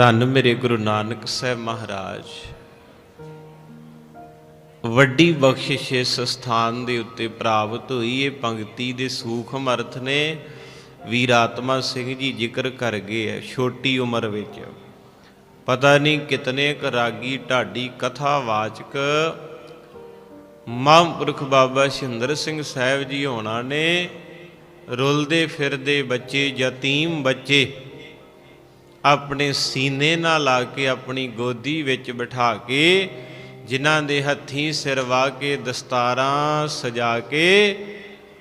ਧੰਨ ਮੇਰੇ ਗੁਰੂ ਨਾਨਕ ਸਾਹਿਬ ਮਹਾਰਾਜ। ਵੱਡੀ ਬਖਸ਼ਿਸ਼ ਇਸ ਸਥਾਨ ਦੇ ਉੱਤੇ ਪ੍ਰਾਪਤ ਹੋਈ। ਇਹ ਪੰਕਤੀ ਦੇ ਸੂਖਮ ਅਰਥ ਨੇ। ਵੀਰ ਸਿੰਘ ਜੀ ਜ਼ਿਕਰ ਕਰ ਗਏ ਹੈ ਛੋਟੀ ਉਮਰ ਵਿੱਚ। ਪਤਾ ਨਹੀਂ ਕਿਤਨੇ ਕ ਰਾਗੀ ਢਾਡੀ ਕਥਾ ਵਾਚਕ ਮਹਾਂਪੁਰਖ ਬਾਬਾ ਸ਼ਿੰਦਰ ਸਿੰਘ ਸਾਹਿਬ ਜੀ ਹੋਣਾ ਨੇ। ਰੁਲਦੇ ਫਿਰਦੇ ਬੱਚੇ ਯਤੀਮ ਬੱਚੇ ਆਪਣੇ ਸੀਨੇ ਨਾਲ ਲਾ ਕੇ ਆਪਣੀ ਗੋਦੀ ਵਿੱਚ ਬਿਠਾ ਕੇ ਜਿਨ੍ਹਾਂ ਦੇ ਹੱਥੀਂ ਸਿਰ ਵਾ ਕੇ ਦਸਤਾਰਾਂ ਸਜਾ ਕੇ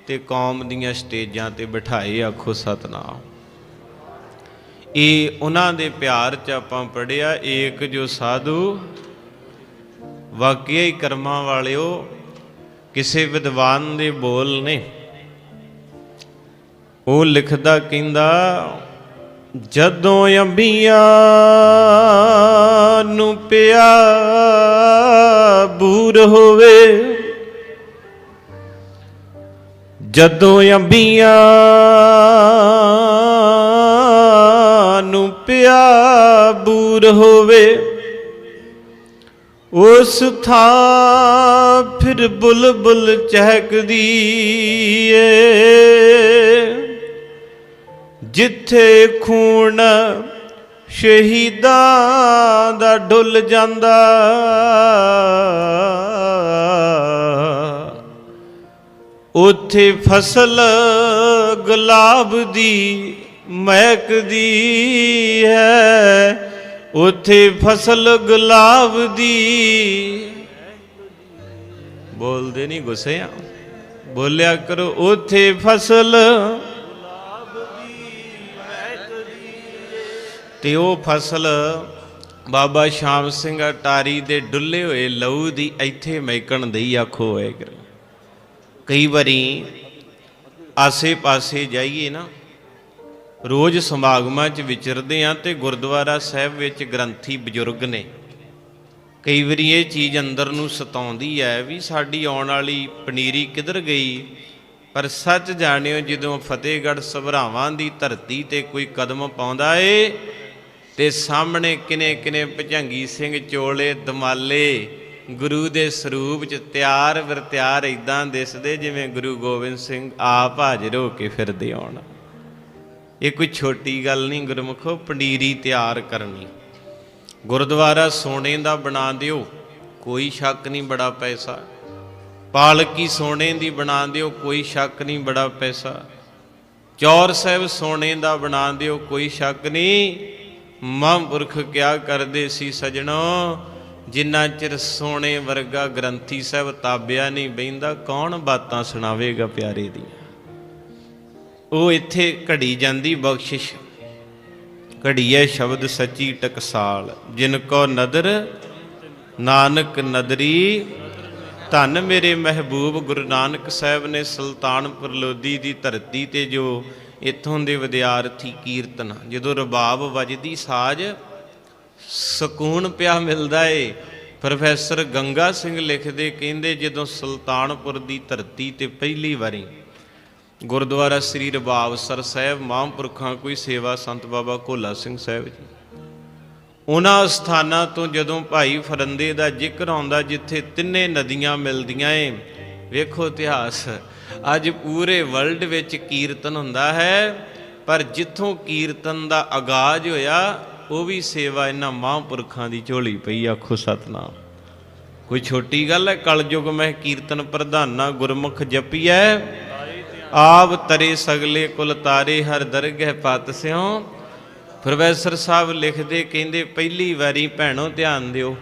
ਤੇ ਕੌਮ ਦੀਆਂ ਸਟੇਜਾਂ ਤੇ ਬਿਠਾਏ, ਆਖੋ ਸਤਨਾਮ। ਇਹ ਉਹਨਾਂ ਦੇ ਪਿਆਰ ਚ ਆਪਾਂ ਪੜਿਆ ਏਕ ਜੋ ਸਾਧੂ ਵਾਕਿਆ ਹੀ ਕਰਮਾਂ ਵਾਲਿਓ ਕਿਸੇ ਵਿਦਵਾਨ ਦੇ ਬੋਲ ਨੇ। ਉਹ ਲਿਖਦਾ, ਕਹਿੰਦਾ ਜਦੋਂ ਅੰਬੀਆਂ ਨੂੰ ਪਿਆ ਬੂਰ ਹੋਵੇ, ਜਦੋਂ ਅੰਬੀਆਂ ਨੂੰ ਪਿਆ ਬੂਰ ਹੋਵੇ, ਉਸ ਥਾਂ ਫਿਰ ਬੁਲਬੁਲ ਚਹਿਕਦੀ ਏ। ਜਿੱਥੇ ਖੂਨ ਸ਼ਹੀਦਾਂ ਦਾ ਡੁੱਲ ਜਾਂਦਾ। ਉਥੇ ਫਸਲ ਗੁਲਾਬ ਦੀ ਮਹਿਕਦੀ ਹੈ। ਉੱਥੇ ਫਸਲ ਗੁਲਾਬ ਦੀ ਬੋਲਦੇ ਨਹੀਂ ਗੁੱਸੇ ਆ। ਬੋਲਿਆ ਕਰੋ, ਉੱਥੇ ਫਸਲ ਤੇ ਉਹ ਫਸਲ ਬਾਬਾ ਸ਼ਾਮ ਸਿੰਘ ਅਟਾਰੀ ਦੇ ਡੁੱਲੇ ਹੋਏ ਲਹੂ ਦੀ ਇੱਥੇ ਮੈਕਣ ਦਈ ਆਖੋ ਹੋਏ ਕਈ ਵਾਰੀ ਆਸੇ-ਪਾਸੇ ਜਾਈਏ ਨਾ, ਰੋਜ਼ ਸਮਾਗਮਾਂ 'ਚ ਵਿਚਰਦੇ ਆ ਤੇ ਗੁਰਦੁਆਰਾ ਸਾਹਿਬ ਵਿੱਚ ਗ੍ਰੰਥੀ ਬਜ਼ੁਰਗ ਨੇ। ਕਈ ਵਾਰੀ ਇਹ ਚੀਜ਼ ਅੰਦਰ ਨੂੰ ਸਤਾਉਂਦੀ ਹੈ ਵੀ ਸਾਡੀ ਆਉਣ ਵਾਲੀ ਪਨੀਰੀ ਕਿੱਧਰ ਗਈ, ਪਰ ਸੱਚ ਜਾਣਿਓ ਜਦੋਂ ਫਤਿਹਗੜ੍ਹ ਸਭਰਾਵਾਂ ਦੀ ਧਰਤੀ ਤੇ ਕੋਈ ਕਦਮ ਪਾਉਂਦਾ ਏ ਤੇ ਸਾਹਮਣੇ ਕਿਨੇ ਕਿਨੇ ਭਜੰਗੀ ਸਿੰਘ ਚੋਲੇ, ਦਮਾਲੇ, ਗੁਰੂ ਦੇ ਸਰੂਪ ਚ ਤਿਆਰ ਵਰ ਤਿਆਰ ਇਦਾਂ ਦਿਸਦੇ ਜਿਵੇਂ ਗੁਰੂ ਗੋਬਿੰਦ ਸਿੰਘ ਆਪ ਹਾਜ਼ਰ ਹੋ ਕੇ ਫਿਰਦੇ ਆਉਣ। ਇਹ ਕੋਈ ਛੋਟੀ ਗੱਲ ਨਹੀਂ ਗੁਰਮੁਖੋ, ਪੰਡੀਰੀ ਤਿਆਰ ਕਰਨੀ। ਗੁਰਦੁਆਰਾ ਸੋਨੇ ਦਾ ਬਣਾ ਦਿਓ, ਕੋਈ ਸ਼ੱਕ ਨਹੀਂ ਬੜਾ ਪੈਸਾ। ਪਾਲਕੀ ਸੋਨੇ ਦੀ ਬਣਾ ਦਿਓ, ਕੋਈ ਸ਼ੱਕ ਨਹੀਂ ਬੜਾ ਪੈਸਾ। ਚੌਰ ਸਾਹਿਬ ਸੋਨੇ ਦਾ ਬਣਾ ਦਿਓ, ਕੋਈ ਸ਼ੱਕ ਨਹੀਂ। ਮਹਾਂਪੁਰਖ ਕਿਆ ਕਰਦੇ ਸੀ ਸਜਣੋ? ਜਿੰਨਾ ਚਿਰ ਸੋਨੇ ਵਰਗਾ ਗ੍ਰੰਥੀ ਸਾਹਿਬ ਤਾਬਿਆ ਨਹੀਂ ਬੈਂਦਾ ਕੌਣ ਬਾਤਾਂ ਸੁਣਾਵੇਗਾ ਪਿਆਰੇ ਦੀ ਉਹ ਇੱਥੇ ਘੜੀ ਜਾਂਦੀ ਬਖਸ਼ਿਸ਼। ਘੜੀਏ ਸ਼ਬਦ ਸੱਚੀ ਟਕਸਾਲ। ਜਿਨ ਕੋ ਨਦਰ, ਨਾਨਕ ਨਦਰੀ, ਧੰਨ ਮੇਰੇ ਮਹਿਬੂਬ ਗੁਰੂ ਨਾਨਕ ਸਾਹਿਬ ਨੇ ਸੁਲਤਾਨਪੁਰ ਲੋਧੀ ਦੀ ਧਰਤੀ ਤੇ ਜੋ ਇੱਥੋਂ ਦੇ ਵਿਦਿਆਰਥੀ ਕੀਰਤਨ। ਜਦੋਂ ਰਬਾਬ ਵੱਜਦੀ ਸਾਜ, ਸਕੂਨ ਪਿਆ ਮਿਲਦਾ ਏ। ਪ੍ਰੋਫੈਸਰ ਗੰਗਾ ਸਿੰਘ ਲਿਖਦੇ ਕਹਿੰਦੇ, ਜਦੋਂ ਸੁਲਤਾਨਪੁਰ ਦੀ ਧਰਤੀ ਤੇ ਪਹਿਲੀ ਵਾਰੀ ਗੁਰਦੁਆਰਾ ਸ੍ਰੀ ਰਬਾਬ ਸਰ ਸਾਹਿਬ ਮਹਾਂਪੁਰਖਾਂ ਕੋਈ ਸੇਵਾ ਸੰਤ ਬਾਬਾ ਕੋਲਾ ਸਿੰਘ ਸਾਹਿਬ ਜੀ। ਉਹਨਾਂ ਸਥਾਨਾਂ ਤੋਂ ਜਦੋਂ ਭਾਈ ਫਰੰਦੇ ਦਾ ਜ਼ਿਕਰ ਆਉਂਦਾ, ਜਿੱਥੇ ਤਿੰਨੇ ਨਦੀਆਂ ਮਿਲਦੀਆਂ ਏ, ਵੇਖੋ ਇਤਿਹਾਸ। ਅੱਜ ਪੂਰੇ ਵਰਲਡ ਵਿੱਚ ਕੀਰਤਨ ਹੁੰਦਾ ਹੈ, ਪਰ ਜਿੱਥੋਂ ਕੀਰਤਨ ਦਾ ਆਗਾਜ਼ ਹੋਇਆ, ਉਹ ਵੀ ਸੇਵਾ ਇਹਨਾਂ ਮਹਾਂਪੁਰਖਾਂ ਦੀ ਝੋਲੀ ਪਈ, ਆਖੋ ਸਤਨਾਮ। ਕੋਈ ਛੋਟੀ ਗੱਲ ਹੈ, ਕਲਯੁਗ ਮਹਿ ਕੀਰਤਨ ਪ੍ਰਧਾਨਾ ਗੁਰਮੁਖ ਜਪੀਐ, ਆਪ ਤਰੇ ਸਗਲੇ ਕੁਲ ਤਾਰੇ ਹਰ ਦਰਗਹਿ ਪਤ ਸਿਉ। ਪ੍ਰੋਫੈਸਰ ਸਾਹਿਬ ਲਿਖਦੇ ਕਹਿੰਦੇ, ਪਹਿਲੀ ਵਾਰੀ ਭੈਣੋ ਧਿਆਨ ਦਿਓ।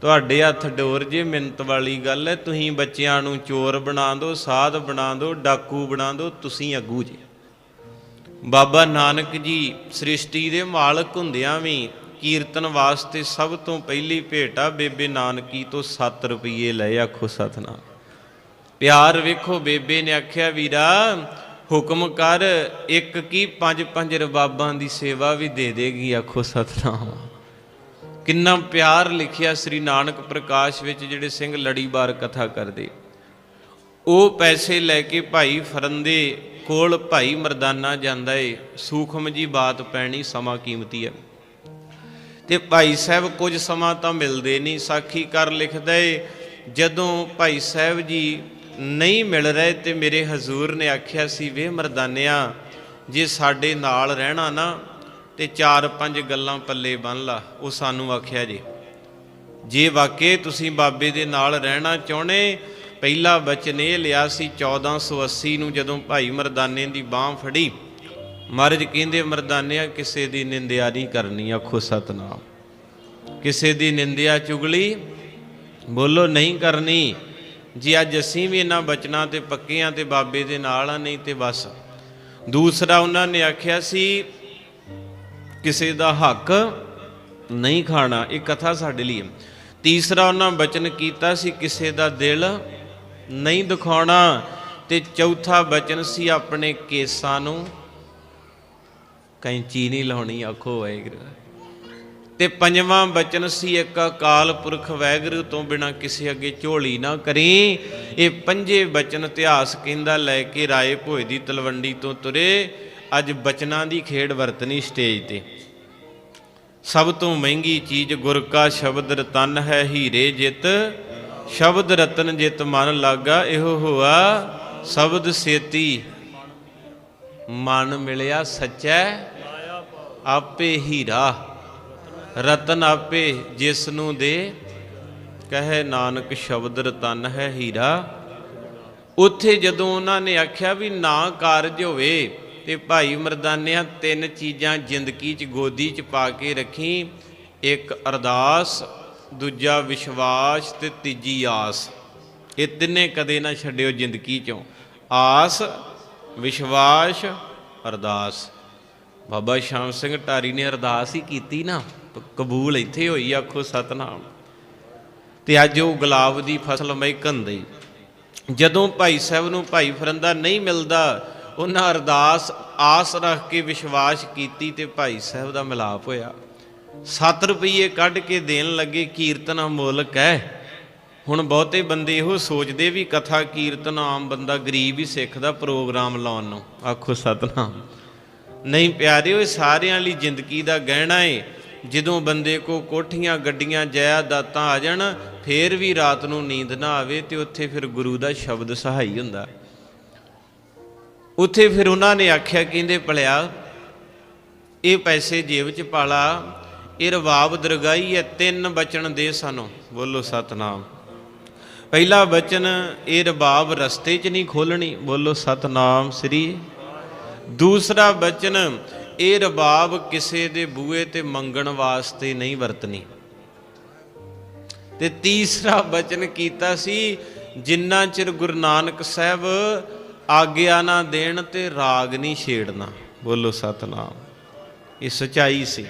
ਤੁਹਾਡੇ ਹੱਥ ਡੋਰ ਜੇ, ਮਿੰਤ ਵਾਲੀ ਗੱਲ ਹੈ। ਤੁਸੀਂ ਬੱਚਿਆਂ ਨੂੰ ਚੋਰ ਬਣਾ ਦਿਓ, ਸਾਧ ਬਣਾ ਦਿਓ, ਡਾਕੂ ਬਣਾ ਦਿਓ, ਤੁਸੀਂ ਅੱਗੂ ਜੇ। ਬਾਬਾ ਨਾਨਕ ਜੀ ਸ੍ਰਿਸ਼ਟੀ ਦੇ ਮਾਲਕ ਹੁੰਦਿਆਂ ਵੀ ਕੀਰਤਨ ਵਾਸਤੇ ਸਭ ਤੋਂ ਪਹਿਲੀ ਭੇਟਾ ਆ ਬੇਬੇ ਨਾਨਕੀ ਤੋਂ 7 ਰੁਪਏ ਲਏ, ਆਖੋ ਸਤਨਾਮ। ਪਿਆਰ ਵੇਖੋ, ਬੇਬੇ ਨੇ ਆਖਿਆ, ਵੀਰਾ, ਹੁਕਮ ਕਰ, ਇੱਕ ਕੀ ਪੰਜ ਪੰਜ ਰਬਾਬਾਂ ਦੀ ਸੇਵਾ ਵੀ ਦੇ ਦੇਗੀ, ਆਖੋ ਸਤਨਾਮ। ਕਿੰਨਾ ਪਿਆਰ ਲਿਖਿਆ ਸ੍ਰੀ ਨਾਨਕ ਪ੍ਰਕਾਸ਼ ਵਿੱਚ ਜਿਹੜੇ ਸਿੰਘ ਲੜੀਵਾਰ ਕਥਾ ਕਰਦੇ। ਉਹ ਪੈਸੇ ਲੈ ਕੇ ਭਾਈ ਫਰੰਦੇ ਕੋਲ ਭਾਈ ਮਰਦਾਨਾ ਜਾਂਦਾ ਏ, ਸੂਖਮ ਜੀ ਬਾਤ ਪੈਣੀ ਸਮਾਂ ਕੀਮਤੀ ਹੈ। ਤੇ ਭਾਈ ਸਾਹਿਬ ਕੁਝ ਸਮਾਂ ਤਾਂ ਮਿਲਦੇ ਨਹੀਂ, ਸਾਖੀ ਕਰ ਲਿਖਦਾ ਏ, ਜਦੋਂ ਭਾਈ ਸਾਹਿਬ ਜੀ ਨਹੀਂ ਮਿਲ ਰਹੇ ਤੇ ਮੇਰੇ ਹਜ਼ੂਰ ਨੇ ਆਖਿਆ ਸੀ, ਵੇ ਮਰਦਾਨਿਆ, ਜੇ ਸਾਡੇ ਨਾਲ ਰਹਿਣਾ ਨਾ ਤੇ ਚਾਰ ਪੰਜ ਗੱਲਾਂ ਪੱਲੇ ਬੰਨ ਲਾ, ਉਹ ਸਾਨੂੰ ਆਖਿਆ ਜੀ। ਜੇ ਵਾਕਈ ਤੁਸੀਂ ਬਾਬੇ ਦੇ ਨਾਲ ਰਹਿਣਾ ਚਾਹੁੰਦੇ, ਪਹਿਲਾ ਬਚਨ ਇਹ ਲਿਆ ਸੀ 1480 ਨੂੰ ਜਦੋਂ ਭਾਈ ਮਰਦਾਨੇ ਦੀ ਬਾਹ ਫੜੀ। ਮਹਾਰਾਜ ਕਹਿੰਦੇ, ਮਰਦਾਨਿਆ, ਕਿਸੇ ਦੀ ਨਿੰਦਿਆ ਨਹੀਂ ਕਰਨੀ, ਆਖੋ ਸਤਨਾਮ। ਕਿਸੇ ਦੀ ਨਿੰਦਿਆ ਚੁਗਲੀ, ਬੋਲੋ ਨਹੀਂ ਕਰਨੀ। ਜੇ ਅੱਜ ਅਸੀਂ ਵੀ ਇਹਨਾਂ ਬਚਨਾਂ ਤੇ ਪੱਕੇ ਆ ਤੇ ਬਾਬੇ ਦੇ ਨਾਲ ਆ, ਨਹੀਂ ਤੇ ਬਸ। ਦੂਸਰਾ ਉਹਨਾਂ ਨੇ ਆਖਿਆ ਸੀ ਕਿਸੇ ਦਾ ਹੱਕ ਨਹੀਂ ਖਾਣਾ, ਇਹ ਕਥਾ ਸਾਡੇ ਲਈ ਹੈ। ਤੀਸਰਾ ਉਹਨਾਂ ਬਚਨ ਕੀਤਾ ਸੀ, ਕਿਸੇ ਦਾ ਦਿਲ ਨਹੀਂ ਦਿਖਾਉਣਾ ਤੇ ਚੌਥਾ ਬਚਨ ਸੀ ਆਪਣੇ ਕੇਸਾਂ ਨੂੰ ਕੈਂਚੀ ਨਹੀਂ ਲਾਉਣੀ ਆਖੋ ਵਾਹਿਗੁਰੂ। ਤੇ ਪੰਜਵਾਂ ਬਚਨ ਸੀ ਇੱਕ ਅਕਾਲ ਪੁਰਖ ਵਾਹਿਗੁਰੂ ਤੋਂ ਬਿਨਾ ਕਿਸੇ ਅੱਗੇ ਝੋਲੀ ਨਾ ਕਰੀ। ਇਹ ਪੰਜੇ ਬਚਨ ਇਤਿਹਾਸ ਕਹਿੰਦਾ, ਲੈ ਕੇ ਰਾਏ ਭੋਏ ਦੀ ਤਲਵੰਡੀ ਤੋਂ ਤੁਰੇ। ਅੱਜ ਬਚਨਾਂ ਦੀ ਖੇਡ ਵਰਤਨੀ ਸਟੇਜ ਤੇ। ਸਭ ਤੋਂ ਮਹਿੰਗੀ ਚੀਜ਼ ਗੁਰ ਕਾ ਸ਼ਬਦ ਰਤਨ ਹੈ ਹੀਰੇ ਜਿਤ। ਸ਼ਬਦ ਰਤਨ ਜਿਤ ਮਨ ਲਾਗਾ, ਇਹੋ ਹੋਆ ਸ਼ਬਦ ਸੇਤੀ। ਮਨ ਮਿਲਿਆ ਸੱਚੈ, ਆਪੇ ਹੀਰਾ। ਰਤਨ ਆਪੇ ਜਿਸ ਨੂੰ ਦੇ। ਕਹੇ ਨਾਨਕ ਸ਼ਬਦ ਰਤਨ ਹੈ ਹੀਰਾ। ਉੱਥੇ ਜਦੋਂ ਉਹਨਾਂ ਨੇ ਆਖਿਆ ਵੀ ਨਾ ਕਾਰਜ ਹੋਵੇ ਤੇ ਭਾਈ ਮਰਦਾਨਿਆਂ ਤਿੰਨ ਚੀਜ਼ਾਂ ਜ਼ਿੰਦਗੀ 'ਚ ਗੋਦੀ 'ਚ ਪਾ ਕੇ ਰੱਖੀ। ਇੱਕ ਅਰਦਾਸ, ਦੂਜਾ ਵਿਸ਼ਵਾਸ ਤੇ ਤੀਜੀ ਆਸ। ਇਹ ਤਿੰਨੇ ਕਦੇ ਨਾ ਛੱਡਿਓ ਜ਼ਿੰਦਗੀ 'ਚੋਂ। ਆਸ, ਵਿਸ਼ਵਾਸ, ਅਰਦਾਸ। ਬਾਬਾ ਸ਼ਾਮ ਸਿੰਘ ਟਾਰੀ ਨੇ ਅਰਦਾਸ ਹੀ ਕੀਤੀ ਨਾ। ਕਬੂਲ ਇੱਥੇ ਹੋਈ, ਆਖੋ ਸਤਨਾਮ। ਤੇ ਅੱਜ ਉਹ ਗੁਲਾਬ ਦੀ ਫਸਲ ਮਹਿਕਣ ਦੀ ਜਦੋਂ ਭਾਈ ਸਾਹਿਬ ਨੂੰ ਭਾਈ ਫਰੰਦਾ ਨਹੀਂ ਮਿਲਦਾ ਉਹਨਾਂ ਅਰਦਾਸ ਆਸ ਰੱਖ ਕੇ ਵਿਸ਼ਵਾਸ ਕੀਤੀ ਤੇ ਭਾਈ ਸਾਹਿਬ ਦਾ ਮਿਲਾਪ ਹੋਇਆ। 7 ਰੁਪਏ ਕੱਢ ਕੇ ਦੇਣ ਲੱਗੇ, ਕੀਰਤਨ ਅਮੋਲਕ ਹੈ। ਹੁਣ ਬਹੁਤੇ ਬੰਦੇ ਇਹੋ ਸੋਚਦੇ ਵੀ ਕਥਾ ਕੀਰਤਨ ਆਮ ਬੰਦਾ ਗਰੀਬ ਹੀ ਸਿੱਖ ਦਾ ਪ੍ਰੋਗਰਾਮ ਲਾਉਣ ਨੂੰ। ਆਖੋ ਸਤਨਾਮ। ਨਹੀਂ ਪਿਆਰਿਓ ਇਹ ਸਾਰਿਆਂ ਲਈ ਜ਼ਿੰਦਗੀ ਦਾ ਗਹਿਣਾ ਏ। ਜਦੋਂ ਬੰਦੇ ਕੋ ਕੋਠੀਆਂ, ਗੱਡੀਆਂ, ਜਾਇਦਾਦਾਂ ਆ ਜਾਣ, ਫੇਰ ਵੀ ਰਾਤ ਨੂੰ ਨੀਂਦ ਨਾ ਆਵੇ ਤੇ ਉੱਥੇ ਫਿਰ ਗੁਰੂ ਦਾ ਸ਼ਬਦ ਸਹਾਈ ਹੁੰਦਾ। ਉੱਥੇ ਫਿਰ ਉਹਨਾਂ ਨੇ ਆਖਿਆ, ਕਹਿੰਦੇ, ਭਲਿਆ, ਇਹ ਪੈਸੇ ਜੇਬ 'ਚ ਪਾਲਾ ਇਹ ਰਵਾਬ ਦਰਗਾਹੀ ਹੈ, ਤਿੰਨ ਬਚਨ ਦੇ ਸਾਨੂੰ। ਬੋਲੋ ਸਤਨਾਮ। ਪਹਿਲਾ ਬਚਨ, ਇਹ ਰਬਾਬ ਰਸਤੇ 'ਚ ਨਹੀਂ ਖੋਲਣੀ ਬੋਲੋ ਸਤਨਾਮ ਸ੍ਰੀ। ਦੂਸਰਾ ਬਚਨ, ਇਹ ਰਬਾਬ ਕਿਸੇ ਦੇ ਬੂਏ ਤੇ ਮੰਗਣ ਵਾਸਤੇ ਨਹੀਂ ਵਰਤਣੀ। ਤੇ ਤੀਸਰਾ ਬਚਨ ਕੀਤਾ ਸੀ, ਜਿੰਨਾ ਚਿਰ ਗੁਰੂ ਨਾਨਕ ਸਾਹਿਬ ਆਗਿਆ ਨਾ ਦੇਣ ਤੇ ਰਾਗ ਨਹੀਂ ਛੇੜਨਾ। ਬੋਲੋ ਸਤਨਾਮ। ਇਹ ਸਚਾਈ ਸੀ।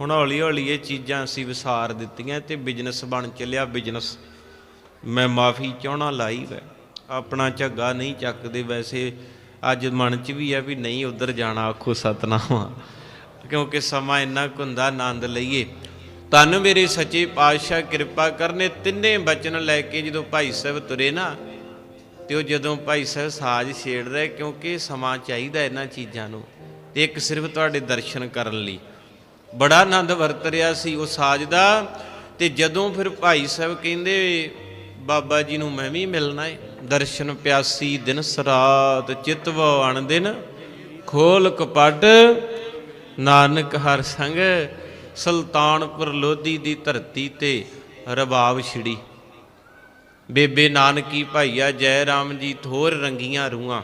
ਹੁਣ ਹੌਲੀ ਹੌਲੀ ਇਹ ਚੀਜ਼ਾਂ ਅਸੀਂ ਵਿਸਾਰ ਦਿੱਤੀਆਂ ਤੇ ਬਿਜ਼ਨਸ ਬਣ ਚੱਲਿਆ। ਬਿਜ਼ਨਸ ਮੈਂ ਮਾਫੀ ਚਾਹਣਾ ਲਾਈਵ ਹੈ ਆਪਣਾ ਝੱਗਾ ਨਹੀਂ ਚੱਕਦੇ। ਵੈਸੇ ਅੱਜ ਮਨ 'ਚ ਵੀ ਹੈ ਵੀ ਨਹੀਂ ਉਧਰ ਜਾਣਾ, ਆਖੋ ਸਤਨਾਮ। ਕਿਉਂਕਿ ਸਮਾਂ ਇੰਨਾ ਕੁ ਹੁੰਦਾ, ਆਨੰਦ ਲਈਏ। ਤਨ ਮੇਰੇ ਸੱਚੇ ਪਾਤਸ਼ਾਹ, ਕਿਰਪਾ ਕਰਨੇ ਤਿੰਨੇ ਬਚਨ ਲੈ ਕੇ ਜਦੋਂ ਭਾਈ ਸਾਹਿਬ ਤੁਰੇ ਨਾ ਤੇ ਉਹ ਜਦੋਂ ਭਾਈ ਸਾਹਿਬ ਸਾਜ ਛੇੜਦਾ ਕਿਉਂਕਿ ਸਮਾਂ ਚਾਹੀਦਾ ਇਹਨਾਂ ਚੀਜ਼ਾਂ ਨੂੰ ਤੇ ਇੱਕ ਸਿਰਫ ਤੁਹਾਡੇ ਦਰਸ਼ਨ ਕਰਨ ਲਈ। ਬੜਾ ਆਨੰਦ ਵਰਤ ਰਿਹਾ ਸੀ ਉਹ ਸਾਜ ਦਾ ਤੇ ਜਦੋਂ ਫਿਰ ਭਾਈ ਸਾਹਿਬ ਕਹਿੰਦੇ, ਬਾਬਾ ਜੀ ਨੂੰ ਮੈਂ ਵੀ ਮਿਲਣਾ ਏ, ਦਰਸ਼ਨ ਪਿਆਸੀ ਦਿਨ ਸਰਾਤ ਚਿਤਵ ਅਣ ਦਿਨ, ਖੋਲ ਕਪਟ, ਨਾਨਕ ਹਰ ਸੰਗ, ਸੁਲਤਾਨਪੁਰ ਲੋਧੀ ਦੀ ਧਰਤੀ ਤੇ ਰਬਾਬ ਛਿੜੀ। ਬੇਬੇ ਨਾਨਕੀ ਭਾਈਆ, ਜੈ ਰਾਮ ਜੀ, ਥੋਰ ਰੰਗੀਆਂ ਰੂਹਾਂ।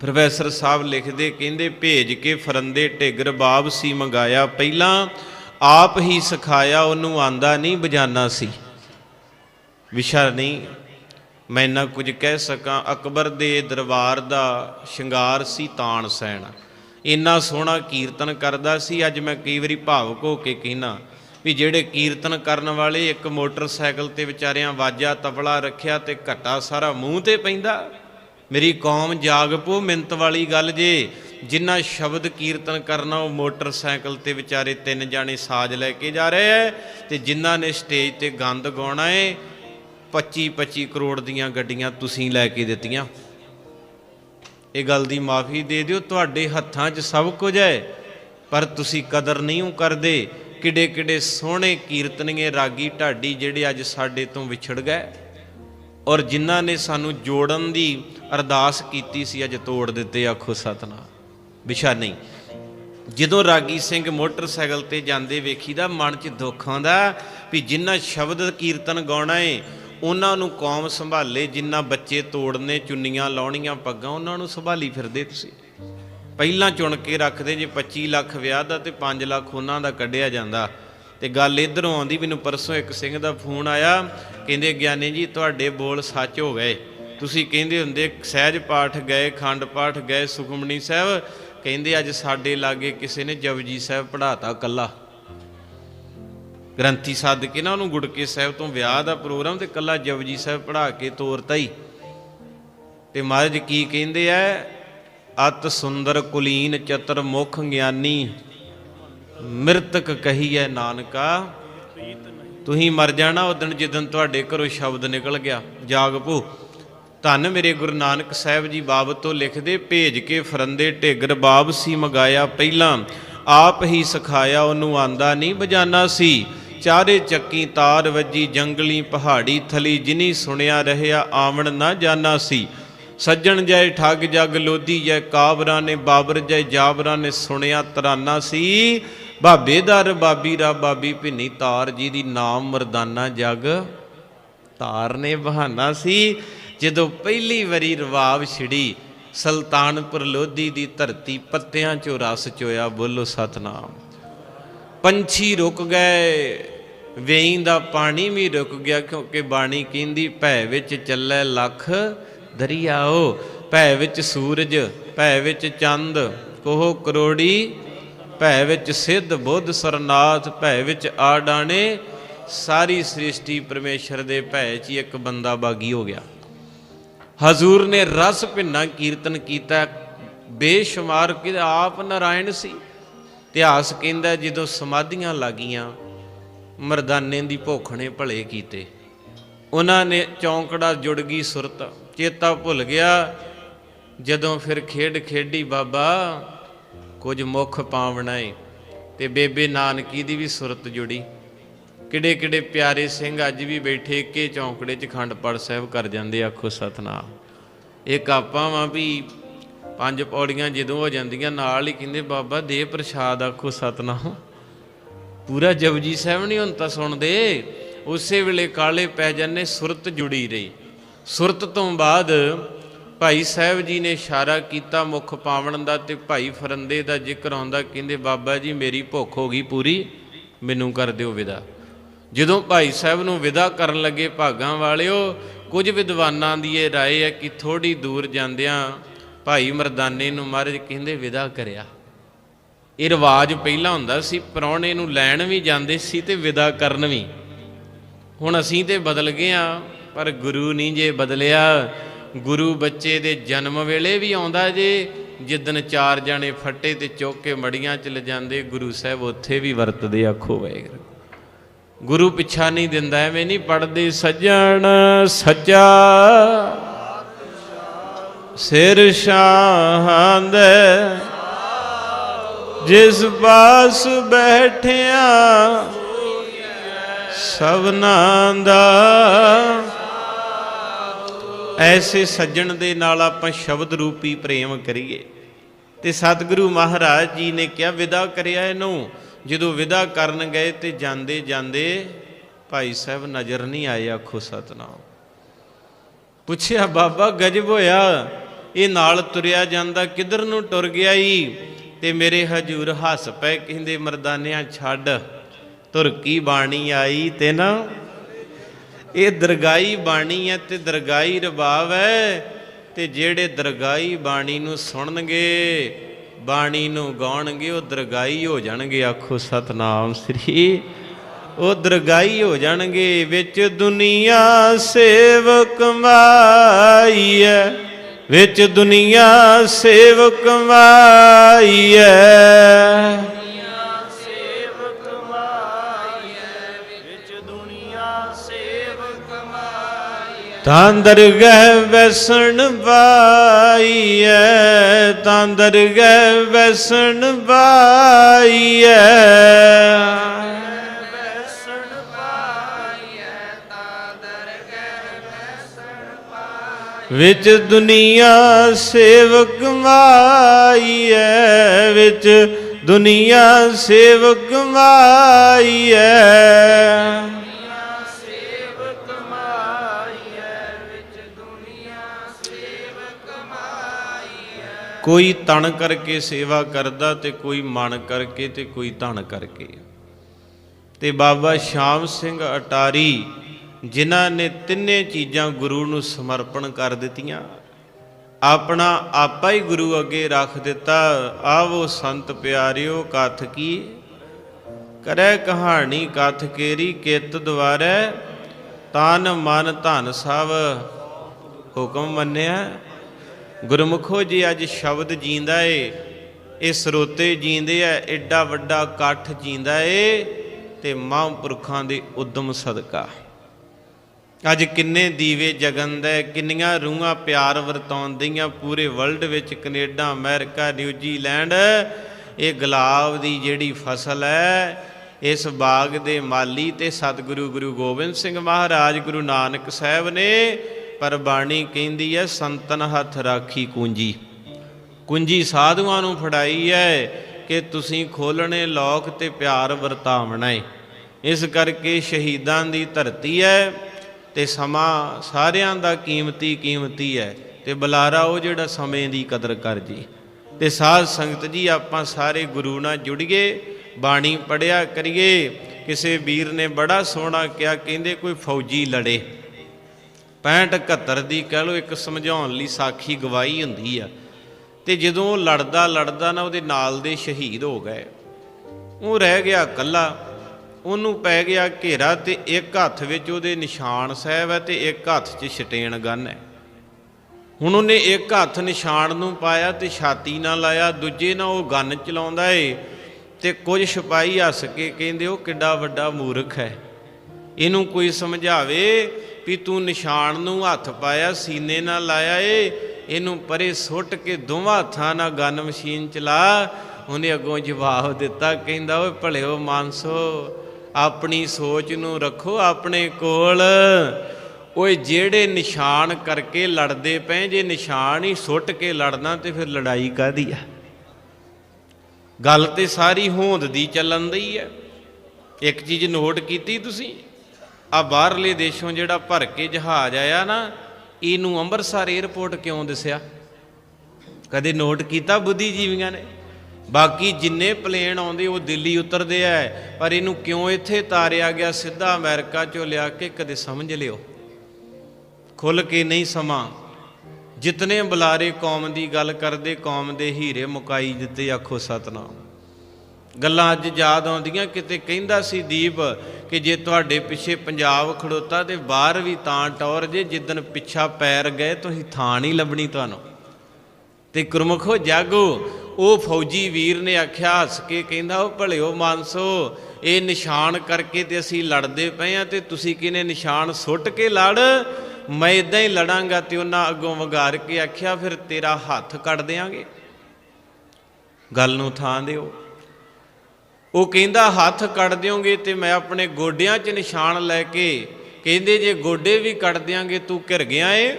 ਪ੍ਰੋਫੈਸਰ ਸਾਹਿਬ ਲਿਖਦੇ ਕਹਿੰਦੇ, ਭੇਜ ਕੇ ਫਰੰਦੇ ਢਿੱਗ ਰਬਾਬ ਸੀ ਮੰਗਾਇਆ। ਪਹਿਲਾਂ ਆਪ ਹੀ ਸਿਖਾਇਆ, ਉਹਨੂੰ ਆਂਦਾ ਨਹੀਂ ਬਜਾਨਾ ਸੀ। ਵਿਸ਼ਾ ਨਹੀਂ, ਮੈਂ ਇੰਨਾ ਕੁਝ ਕਹਿ ਸਕਾਂ। ਅਕਬਰ ਦੇ ਦਰਬਾਰ ਦਾ ਸ਼ਿੰਗਾਰ ਸੀ ਤਾਣ ਸੈਣ। ਇੰਨਾ ਸੋਹਣਾ ਕੀਰਤਨ ਕਰਦਾ ਸੀ। ਅੱਜ ਮੈਂ ਕਈ ਵਾਰੀ ਭਾਵਕ ਹੋ ਕੇ ਕਹਿਣਾ ਵੀ ਜਿਹੜੇ ਕੀਰਤਨ ਕਰਨ ਵਾਲੇ ਇੱਕ ਮੋਟਰਸਾਈਕਲ ਤੇ ਵਿਚਾਰਿਆਂ ਵਾਜਾ ਤਬਲਾ ਰੱਖਿਆ ਤੇ ਘੱਟਾ ਸਾਰਾ ਮੂੰਹ ਤੇ ਪੈਂਦਾ। ਮੇਰੀ ਕੌਮ ਜਾਗ ਪੋ ਮਿੰਤ ਵਾਲੀ ਗੱਲ ਜੇ। ਜਿੰਨਾ ਸ਼ਬਦ ਕੀਰਤਨ ਕਰਨਾ ਉਹ ਮੋਟਰਸਾਈਕਲ ਤੇ ਵਿਚਾਰੇ ਤਿੰਨ ਜਾਣੇ ਸਾਜ ਲੈ ਕੇ ਜਾ ਰਹੇ ਐ ਤੇ ਜਿਨ੍ਹਾਂ ਨੇ ਸਟੇਜ ਤੇ ਗੰਦ ਗਾਉਣਾ ਏ 25 25 ਕਰੋੜ ਦੀਆਂ ਗੱਡੀਆਂ ਤੁਸੀਂ ਲੈ ਕੇ ਦਿੱਤੀਆਂ। ਇਹ ਗੱਲ ਦੀ ਮਾਫੀ ਦੇ ਦਿਓ, ਤੁਹਾਡੇ ਹੱਥਾਂ 'ਚ ਸਭ ਕੁਝ ਹੈ ਪਰ ਤੁਸੀਂ ਕਦਰ ਨਹੀਂ ਓ ਕਰਦੇ। ਕਿਡੇ ਕਿਡੇ ਸੋਹਣੇ ਕੀਰਤਨੀਏ ਰਾਗੀ ਢਾਡੀ ਜਿਹੜੇ ਅੱਜ ਸਾਡੇ ਤੋਂ ਵਿਛੜ ਗਏ ਔਰ ਜਿਨ੍ਹਾਂ ਨੇ ਸਾਨੂੰ ਜੋੜਨ ਦੀ ਅਰਦਾਸ ਕੀਤੀ ਸੀ ਅੱਜ ਤੋੜ ਦਿੱਤੇ ਆਖੋ ਸਤਨਾਮ। ਵਿਸ਼ਾ ਨਹੀਂ। ਜਦੋਂ ਰਾਗੀ ਸਿੰਘ ਮੋਟਰਸਾਈਕਲ ਤੇ ਜਾਂਦੇ ਵੇਖੀਦਾ, ਮਨ 'ਚ ਦੁੱਖ ਆਉਂਦਾ ਵੀ ਜਿੰਨਾ ਸ਼ਬਦ ਕੀਰਤਨ ਗਾਉਣਾ ਏ, ਉਹਨਾਂ ਨੂੰ ਕੌਮ ਸੰਭਾਲੇ, ਜਿੰਨਾ ਬੱਚੇ ਤੋੜਨੇ, ਚੁੰਨੀਆਂ ਲਾਉਣੀਆਂ, ਪੱਗਾਂ, ਉਹਨਾਂ ਨੂੰ ਸੰਭਾਲੀ ਫਿਰਦੇ ਤੁਸੀਂ। ਪਹਿਲਾਂ ਚੁਣ ਕੇ ਰੱਖਦੇ, ਜੇ 25 ਲੱਖ ਵਿਆਹ ਦਾ ਤੇ 5 ਲੱਖ ਉਹਨਾਂ ਦਾ ਕੱਢਿਆ ਜਾਂਦਾ। ਤੇ ਗੱਲ ਇਧਰੋਂ ਆਉਂਦੀ, ਮੈਨੂੰ ਪਰਸੋਂ ਇੱਕ ਸਿੰਘ ਦਾ ਫੋਨ ਆਇਆ, ਕਹਿੰਦੇ, ਗਿਆਨੀ ਜੀ, ਤੁਹਾਡੇ ਬੋਲ ਸੱਚ ਹੋ ਗਏ। ਤੁਸੀਂ ਕਹਿੰਦੇ ਹੁੰਦੇ, ਸਹਿਜ ਪਾਠ ਗਏ, ਖੰਡ ਪਾਠ ਗਏ, ਸੁਖਮਨੀ ਸਾਹਿਬ। ਕਹਿੰਦੇ, ਅੱਜ ਸਾਡੇ ਲਾਗੇ ਕਿਸੇ ਨੇ ਜਪਜੀ ਸਾਹਿਬ ਪੜਾਤਾ ਕੱਲਾ ਗ੍ਰੰਥੀ ਸੱਦ ਕੇ ਨਾ ਉਹਨੂੰ ਗੁੜਕੇ ਸਾਹਿਬ ਤੋਂ ਵਿਆਹ ਦਾ ਪ੍ਰੋਗਰਾਮ ਤੇ ਕੱਲਾ ਜਪਜੀ ਸਾਹਿਬ ਪੜਾ ਕੇ ਤੋਰਤਾ ਹੀ। ਤੇ ਮਹਾਰਾਜ ਕੀ ਕਹਿੰਦੇ ਐ ਅਤ ਸੁੰਦਰ ਕੁਲੀਨ ਚਤਰ ਮੁਖ ਗਿਆਨੀ, ਮਿਰਤਕ ਕਹੀਐ ਨਾਨਕਾ। ਤੁਸੀਂ ਮਰ ਜਾਣਾ ਉਦਣ ਜਿੱਦਣ ਤੁਹਾਡੇ ਘਰੋਂ ਸ਼ਬਦ ਨਿਕਲ ਗਿਆ। ਜਾਗ ਭੂ ਧੰਨ ਮੇਰੇ ਗੁਰੂ ਨਾਨਕ ਸਾਹਿਬ ਜੀ ਬਾਬਤ ਤੋਂ ਲਿਖਦੇ ਭੇਜ ਕੇ ਫਰੰਦੇ ਢੇਗਰ ਬਾਬ ਸੀ ਮਗਾਇਆ ਪਹਿਲਾਂ। ਆਪ ਹੀ ਸਿਖਾਇਆ ਉਹਨੂੰ ਆਂਦਾ ਨਹੀਂ ਬਜਾਨਾ ਸੀ। ਚਾਰੇ ਚੱਕੀ ਤਾਰ ਵੱਜੀ ਜੰਗਲੀ ਪਹਾੜੀ ਥਲੀ ਜਿਨੀ ਸੁਣਿਆ ਰਹਿਆ ਆਵਣ ਨਾ ਜਾਣਾ ਸੀ। ਸੱਜਣ ਜੈ ਠੱਗ ਜਗ ਲੋਦੀ ਜੈ ਕਾਬਰਾਂ ਨੇ, ਬਾਬਰ ਜੈ ਜਾਬਰਾਂ ਨੇ ਸੁਣਿਆ ਤਰਾਨਾ ਸੀ। ਬਾਬੇ ਦਰ ਬਾਬੀ ਰਾ, ਬਾਬੀ ਭਿੰਨੀ ਤਾਰ ਜੀ ਦੀ ਨਾਮ ਮਰਦਾਨਾ ਜਗ। ਤਾਰ ਨੇ ਬਹਾਨਾ ਸੀ। ਜਦੋਂ ਪਹਿਲੀ ਵਾਰੀ ਰਵਾਬ ਛਿੜੀ, ਸੁਲਤਾਨਪੁਰ ਲੋਧੀ ਦੀ ਧਰਤੀ ਪੱਤਿਆਂ ਚੋਂ ਰਸ ਚੋਇਆ ਬੋਲੋ ਸਤਨਾਮ। ਪੰਛੀ ਰੁਕ ਗਏ, ਵੇਈ ਦਾ ਪਾਣੀ ਵੀ ਰੁਕ ਗਿਆ, ਕਿਉਂਕਿ ਬਾਣੀ ਕਹਿੰਦੀ ਭੈ ਵਿੱਚ ਚੱਲੇ ਲੱਖ। ਦਰਿਆਓ, ਭੈ ਵਿੱਚ ਸੂਰਜ, ਭੈ ਵਿੱਚ ਚੰਦ, ਕੋਹ ਕਰੋੜੀ, ਭੈ ਵਿੱਚ ਸਿੱਧ ਬੁੱਧ ਸਰਨਾਥ, ਭੈ ਵਿੱਚ ਆਡਾਣੇ ਸਾਰੀ ਸ੍ਰਿਸ਼ਟੀ ਪਰਮੇਸ਼ਰ ਦੇ ਭੈ 'ਚ ਹੀ ਇੱਕ ਬੰਦਾ ਬਾਗੀ ਹੋ ਗਿਆ। ਹਜ਼ੂਰ ਨੇ ਰਸ ਭਿੰਨਾ ਕੀਰਤਨ ਕੀਤਾ। ਬੇਸ਼ੁਮਾਰ ਕਿ ਆਪ ਨਾਰਾਇਣ ਸੀ। ਇਤਿਹਾਸ ਕਹਿੰਦਾ ਜਦੋਂ ਸਮਾਧੀਆਂ ਲੱਗੀਆਂ, ਮਰਦਾਨੇ ਦੀ ਭੁੱਖ ਨੇ ਭਲੇ ਕੀਤੇ। ਉਹਨਾਂ ਨੇ ਚੌਂਕੜਾ ਜੁੜ ਗਈ ਸੁਰਤ। ਚੇਤਾ ਭੁੱਲ ਗਿਆ, ਜਦੋਂ ਫਿਰ ਖੇਡ ਖੇਡੀ ਬਾਬਾ, ਕੁਝ ਮੁਖ ਪਾਵਣਾ ਏ ਤੇ ਬੇਬੇ ਨਾਨਕੀ ਦੀ ਵੀ ਸੁਰਤ ਜੁੜੀ। ਕਿਡੇ ਕਿਡੇ ਪਿਆਰੇ ਸਿੰਘ ਅੱਜ ਵੀ ਬੈਠੇ ਕੇ ਚੌਂਕੜੇ 'ਚ ਖੰਡ ਪਾਠ ਸਾਹਿਬ ਕਰ ਜਾਂਦੇ, ਆਖੋ ਸਤਨਾਮ। ਇੱਕ ਆਪਾਂ ਵਾਂ ਵੀ ਪੰਜ ਪੌੜੀਆਂ ਜਦੋਂ ਹੋ ਜਾਂਦੀਆਂ, ਨਾਲ ਹੀ ਕਹਿੰਦੇ, ਬਾਬਾ ਦੇ ਪ੍ਰਸ਼ਾਦ, ਆਖੋ ਸਤਨਾਮ। ਪੂਰਾ ਜਪਜੀ ਸਾਹਿਬ ਨਹੀਂ ਹੁਣ ਤਾਂ ਸੁਣਦੇ, ਉਸੇ ਵੇਲੇ ਕਾਲੇ ਪੈ ਜਾਂਦੇ, ਸੁਰਤ ਜੁੜੀ ਰਹੀ। ਸੁਰਤ ਤੋਂ ਬਾਅਦ ਭਾਈ ਸਾਹਿਬ ਜੀ ਨੇ ਇਸ਼ਾਰਾ ਕੀਤਾ ਮੁਖ ਪਾਵਨ ਦਾ ਤੇ ਭਾਈ ਫਰੰਦੇ ਦਾ ਜ਼ਿਕਰ ਆਉਂਦਾ ਕਹਿੰਦੇ ਬਾਬਾ ਜੀ ਮੇਰੀ ਭੁੱਖ ਹੋ ਗਈ ਪੂਰੀ ਮੈਨੂੰ ਕਰ ਦਿਓ ਵਿਦਾ ਜਦੋਂ ਭਾਈ ਸਾਹਿਬ ਨੂੰ ਵਿਦਾ ਕਰਨ ਲੱਗੇ ਭਾਗਾਂ ਵਾਲਿਓ ਕੁਝ ਵਿਦਵਾਨਾਂ ਦੀ ਇਹ رائے ਹੈ ਕਿ ਥੋੜੀ ਦੂਰ ਜਾਂਦਿਆਂ ਭਾਈ ਮਰਦਾਨੇ ਨੂੰ ਮਹਾਰਾਜ ਕਹਿੰਦੇ ਵਿਦਾ ਕਰਿਆ ਇਹ ਰਿਵਾਜ ਪਹਿਲਾਂ ਹੁੰਦਾ ਸੀ ਪ੍ਰਾਹੁਣੇ ਨੂੰ ਲੈਣ ਵੀ ਜਾਂਦੇ ਸੀ ਤੇ ਵਿਦਾ ਕਰਨ ਵੀ ਹੁਣ ਅਸੀਂ ਤੇ ਬਦਲ ਗਏ ਆ ਪਰ ਗੁਰੂ ਨਹੀਂ ਜੇ ਬਦਲਿਆ, ਗੁਰੂ ਬੱਚੇ ਦੇ ਜਨਮ ਵੇਲੇ ਵੀ ਆਉਂਦਾ ਜੇ। ਜਿੱਦਨ ਚਾਰ ਜਾਣੇ ਫੱਟੇ ਤੇ ਚੁੱਕ ਕੇ ਮੜੀਆਂ ਚ ਲਿਜਾਂਦੇ, ਗੁਰੂ ਸਾਹਿਬ ਉੱਥੇ ਵੀ ਵਰਤਦੇ ਆਖੋ ਵਾਹਿਗੁਰੂ। ਗੁਰੂ ਪਿੱਛਾ ਨਹੀਂ ਦਿੰਦਾ, ਐਵੇਂ ਨਹੀਂ ਪੜਦੇ ਸੱਜਣ ਸੱਚਾ ਸਿਰ ਸ਼ਾਹੰਦ ਜਿਸ ਪਾਸ ਬੈਠਿਆ, ਸਭਨਾਂ ਦਾ ਐਸੇ ਸੱਜਣ ਦੇ ਨਾਲ ਆਪਾਂ ਸ਼ਬਦ ਰੂਪੀ ਪ੍ਰੇਮ ਕਰੀਏ। ਤੇ ਸਤਿਗੁਰੂ ਮਹਾਰਾਜ ਜੀ ਨੇ ਕਿਹਾ, ਵਿਦਾ ਕਰਿਆ ਇਹਨੂੰ। ਜਦੋਂ ਵਿਦਾ ਕਰਨ ਗਏ ਤੇ ਜਾਂਦੇ ਜਾਂਦੇ ਭਾਈ ਸਾਹਿਬ ਨਜ਼ਰ ਨਹੀਂ ਆਏ, ਆਖੋ ਸਤਨਾਮ। ਪੁੱਛਿਆ, ਬਾਬਾ, ਗਜਬ ਹੋਇਆ। ਇਹ ਨਾਲ ਤੁਰਿਆ ਜਾਂਦਾ, ਕਿੱਧਰ ਨੂੰ ਟੁਰ ਗਿਆ ਈ? ਤੇ ਮੇਰੇ ਹਜੂਰ ਹੱਸ ਪਏ, ਕਹਿੰਦੇ, ਮਰਦਾਨਿਆਂ, ਛੱਡ। ਤੁਰਕੀ ਬਾਣੀ ਆਈ ਤੇ ਨਾ ਇਹ ਦਰਗਾਈ ਬਾਣੀ ਹੈ ਤੇ ਦਰਗਾਈ ਰਬਾਵ ਹੈ ਤੇ ਜਿਹੜੇ ਦਰਗਾਈ ਬਾਣੀ ਨੂੰ ਸੁਣਨਗੇ, ਬਾਣੀ ਨੂੰ ਗਾਉਣਗੇ, ਉਹ ਦਰਗਾਈ ਹੋ ਜਾਣਗੇ, ਆਖੋ ਸਤਨਾਮ ਸ੍ਰੀ। ਉਹ ਦਰਗਾਈ ਹੋ ਜਾਣਗੇ, ਵਿੱਚ ਦੁਨੀਆ ਸੇਵਕ ਮਾਈਐ ਵਿੱਚ ਦੁਨੀਆ ਸੇਵਕ ਮਾਈਐ ਤਾਂ ਦਰਗਹਿ ਵਸਣ ਪਾਈਐ ਤਾਂ ਦਰਗਹਿ ਵਸਣ ਪਾਈਐ ਵਿੱਚ ਦੁਨੀਆ ਸੇਵਕ ਮਾਈਐ ਵਿੱਚ ਦੁਨੀਆ ਸੇਵਕ ਮਾਈਐ ਕੋਈ ਤਣ ਕਰਕੇ ਸੇਵਾ ਕਰਦਾ ਤੇ ਕੋਈ ਮਨ ਕਰਕੇ ਤੇ ਕੋਈ ਧਨ ਕਰਕੇ। ਤੇ ਬਾਬਾ ਸ਼ਾਮ ਸਿੰਘ ਅਟਾਰੀ, ਜਿਨ੍ਹਾਂ ਨੇ ਤਿੰਨੇ ਚੀਜ਼ਾਂ ਗੁਰੂ ਨੂੰ ਸਮਰਪਣ ਕਰ ਦਿੱਤੀਆਂ। ਆਪਣਾ ਆਪਾ ਹੀ ਗੁਰੂ ਅੱਗੇ ਰੱਖ ਦਿੱਤਾ। ਆਵੋ ਸੰਤ ਪਿਆਰਿਓ, ਕਥ ਕੀ? ਕਰੈ ਕਹਾਣੀ ਕਥ ਕੇਰੀ, ਕਿਤ ਦਵਾਰੈ? ਤਨ ਮਨ ਧਨ ਸਭ ਹੁਕਮ ਮੰਨਿਆ। ਗੁਰਮੁਖੋ ਜੀ ਅੱਜ ਸ਼ਬਦ ਜੀਂਦਾ ਏ, ਇਹ ਸਰੋਤੇ ਜੀਂਦੇ ਆ ਐਡਾ ਵੱਡਾ ਇਕੱਠ ਜੀਂਦਾ ਏ ਤੇ ਮਹਾਂਪੁਰਖਾਂ ਦੇ ਉਦਮ ਸਦਕਾ। ਅੱਜ ਕਿੰਨੇ ਦੀਵੇ ਜਗੰਦੇ ਕਿੰਨੀਆਂ ਰੂਹਾਂ ਪਿਆਰ ਵਰਤਾਉਂਦੀਆਂ ਪੂਰੇ ਵਰਲਡ ਵਿੱਚ ਕੈਨੇਡਾ, ਅਮਰੀਕਾ ਨਿਊਜ਼ੀਲੈਂਡ ਇਹ ਗੁਲਾਬ ਦੀ ਜਿਹੜੀ ਫਸਲ ਹੈ ਇਸ ਬਾਗ ਦੇ ਮਾਲੀ ਤੇ ਸਤਿਗੁਰੂ ਗੁਰੂ ਗੋਬਿੰਦ ਸਿੰਘ ਮਹਾਰਾਜ, ਗੁਰੂ ਨਾਨਕ ਸਾਹਿਬ ਨੇ ਪਰ ਬਾਣੀ ਕਹਿੰਦੀ ਹੈ ਸੰਤਨ ਹੱਥ ਰਾਖੀ ਕੁੰਜੀ। ਕੁੰਜੀ ਸਾਧੂਆਂ ਨੂੰ ਫੜਾਈ ਹੈ ਕਿ ਤੁਸੀਂ ਖੋਲਣੇ ਲੋਕ ਤੇ ਪਿਆਰ ਵਰਤਾਵਣਾ। ਹੈ ਇਸ ਕਰਕੇ ਸ਼ਹੀਦਾਂ ਦੀ ਧਰਤੀ ਹੈ ਤੇ ਸਮਾਂ ਸਾਰਿਆਂ ਦਾ ਕੀਮਤੀ ਕੀਮਤੀ ਹੈ ਤੇ ਬੁਲਾਰਾ ਉਹ ਜਿਹੜਾ ਸਮੇਂ ਦੀ ਕਦਰ ਕਰ ਜੀ ਤੇ ਸਾਧ ਸੰਗਤ ਜੀ, ਆਪਾਂ ਸਾਰੇ ਗੁਰੂ ਨਾਲ ਜੁੜੀਏ ਬਾਣੀ ਪੜਿਆ ਕਰੀਏ। ਕਿਸੇ ਵੀਰ ਨੇ ਬੜਾ ਸੋਹਣਾ ਕਿਹਾ, ਕਹਿੰਦੇ ਕੋਈ ਫੌਜੀ ਲੜੇ। 65 71 ਦੀ ਕਹਿ ਲਓ ਇੱਕ ਸਮਝਾਉਣ ਲਈ ਸਾਖੀ ਗਵਾਹੀ ਹੁੰਦੀ ਆ। ਤੇ ਜਦੋਂ ਉਹ ਲੜਦਾ ਲੜਦਾ ਨਾ ਉਹਦੇ ਨਾਲ ਦੇ ਸ਼ਹੀਦ ਹੋ ਗਏ। ਉਹ ਰਹਿ ਗਿਆ ਇਕੱਲਾ। ਉਹਨੂੰ ਪੈ ਗਿਆ ਘੇਰਾ ਤੇ ਇੱਕ ਹੱਥ ਵਿੱਚ ਉਹਦੇ ਨਿਸ਼ਾਨ ਸਾਹਿਬ ਹੈ ਤੇ ਇੱਕ ਹੱਥ 'ਚ ਛਟੇਣ ਗਨ ਹੈ। ਹੁਣ ਉਹਨੇ ਇੱਕ ਹੱਥ ਨਿਸ਼ਾਨ ਨੂੰ ਪਾਇਆ ਤੇ ਛਾਤੀ ਨਾਲ ਲਾਇਆ, ਦੂਜੇ ਨਾਲ ਉਹ ਗਨ ਚਲਾਉਂਦਾ ਏ ਤੇ ਕੁਝ ਸਿਪਾਹੀ ਹੱਸ ਕੇ ਕਹਿੰਦੇ, ਉਹ ਕਿੱਡਾ ਵੱਡਾ ਮੂਰਖ ਹੈ। ਇਹਨੂੰ ਕੋਈ ਸਮਝਾਵੇ ਵੀ ਤੂੰ ਨਿਸ਼ਾਨ ਨੂੰ ਹੱਥ ਪਾਇਆ, ਸੀਨੇ ਨਾਲ ਲਾਇਆ ਏ, ਇਹਨੂੰ ਪਰੇ ਸੁੱਟ ਕੇ ਦੋਵਾਂ ਹੱਥਾਂ ਨਾਲ ਗਨ ਮਸ਼ੀਨ ਚਲਾ। ਉਹਨੇ ਅੱਗੋਂ ਜਵਾਬ ਦਿੱਤਾ, ਕਹਿੰਦਾ, ਓਏ ਭਲਿਓ ਮਾਨਸੋ, ਆਪਣੀ ਸੋਚ ਨੂੰ ਰੱਖੋ ਆਪਣੇ ਕੋਲ। ਓਏ ਜਿਹੜੇ ਨਿਸ਼ਾਨ ਕਰਕੇ ਲੜਦੇ ਪਏ, ਜੇ ਨਿਸ਼ਾਨ ਹੀ ਸੁੱਟ ਕੇ ਲੜਨਾ ਤੇ ਫਿਰ ਲੜਾਈ ਕਾਦੀ ਆ? ਗੱਲ ਤੇ ਸਾਰੀ ਹੋਂਦ ਦੀ ਚੱਲਣ ਦੀ ਹੈ ਇੱਕ ਚੀਜ਼ ਨੋਟ ਕੀਤੀ ਤੁਸੀਂ? ਆ ਬਾਹਰਲੇ ਦੇਸ਼ੋਂ ਜਿਹੜਾ ਭਰ ਕੇ ਜਹਾਜ਼ ਆਇਆ ਨਾ, ਇਹਨੂੰ ਅੰਮ੍ਰਿਤਸਰ 에ਅਰਪੋਰਟ ਕਿਉਂ ਦਿਸਿਆ? ਕਦੇ ਨੋਟ ਕੀਤਾ ਬੁੱਧੀਜੀਵੀਆਂ ਨੇ? ਬਾਕੀ ਜਿੰਨੇ ਪਲੇਨ ਆਉਂਦੇ, ਉਹ ਦਿੱਲੀ ਉਤਰਦੇ ਆ, ਪਰ ਇਹਨੂੰ ਕਿਉਂ ਇੱਥੇ ਤਾਰਿਆ ਗਿਆ, ਸਿੱਧਾ ਅਮਰੀਕਾ ਚੋਂ ਲਿਆ ਕੇ ਕਦੇ ਸਮਝ ਲਿਓ? ਖੁੱਲ ਕੇ ਨਹੀਂ ਸਮਾਂ। ਜਿਤਨੇ ਬੁਲਾਰੇ ਕੌਮ ਦੀ ਗੱਲ ਕਰਦੇ, ਕੌਮ ਦੇ ਹੀਰੇ ਮੁਕਾਈ ਦਿੱਤੇ, ਆਖੋ ਸਤਨਾਮ। ਗੱਲਾਂ ਅੱਜ ਯਾਦ ਆਉਂਦੀਆਂ, ਕਿਤੇ ਕਹਿੰਦਾ ਸੀ ਦੀਪ ਕਿ ਜੇ ਤੁਹਾਡੇ ਪਿੱਛੇ ਪੰਜਾਬ ਖੜੋਤਾ ਤੇ ਬਾਹਰ ਵੀ ਤਾਂ ਟੌਰ ਜੇ ਜਿੱਦਨ ਪਿੱਛਾ ਪੈਰ ਗਏ ਤੁਸੀਂ ਥਾਂ ਨਹੀਂ ਲੱਭਣੀ ਤੁਹਾਨੂੰ। ਤੇ ਗੁਰਮੁਖੋ ਜਾਗੋ, ਉਹ ਫੌਜੀ ਵੀਰ ਨੇ ਆਖਿਆ, ਹੱਸ ਕੇ ਕਹਿੰਦਾ ਉਹ ਭਲਿਓ ਮਾਨਸੋ, ਇਹ ਨਿਸ਼ਾਨ ਕਰਕੇ ਤੇ ਅਸੀਂ ਲੜਦੇ ਪਏ ਆ ਤੇ ਤੁਸੀਂ ਕਿਨੇ ਨਿਸ਼ਾਨ ਸੁੱਟ ਕੇ ਲੜ? ਮੈਂ ਇਦਾਂ ਹੀ ਲੜਾਂਗਾ ਤੇ ਉਹਨਾਂ ਅੱਗੋਂ ਵਗਾਰ ਕੇ ਆਖਿਆ, ਫਿਰ ਤੇਰਾ ਹੱਥ ਕੱਢ ਦੇਾਂਗੇ ਗੱਲ ਨੂੰ ਥਾਂ ਦਿਓ। ਉਹ ਕਹਿੰਦਾ, ਹੱਥ ਕੱਢ ਦਿਓਗੇ ਤੇ ਮੈਂ ਆਪਣੇ ਗੋਡਿਆਂ 'ਚ ਨਿਸ਼ਾਨ ਲੈ ਕੇ ਕਹਿੰਦੇ, ਜੇ ਗੋਡੇ ਵੀ ਕੱਢ ਦਿਆਂਗੇ, ਤੂੰ ਘਿਰ ਗਿਆ ਏ?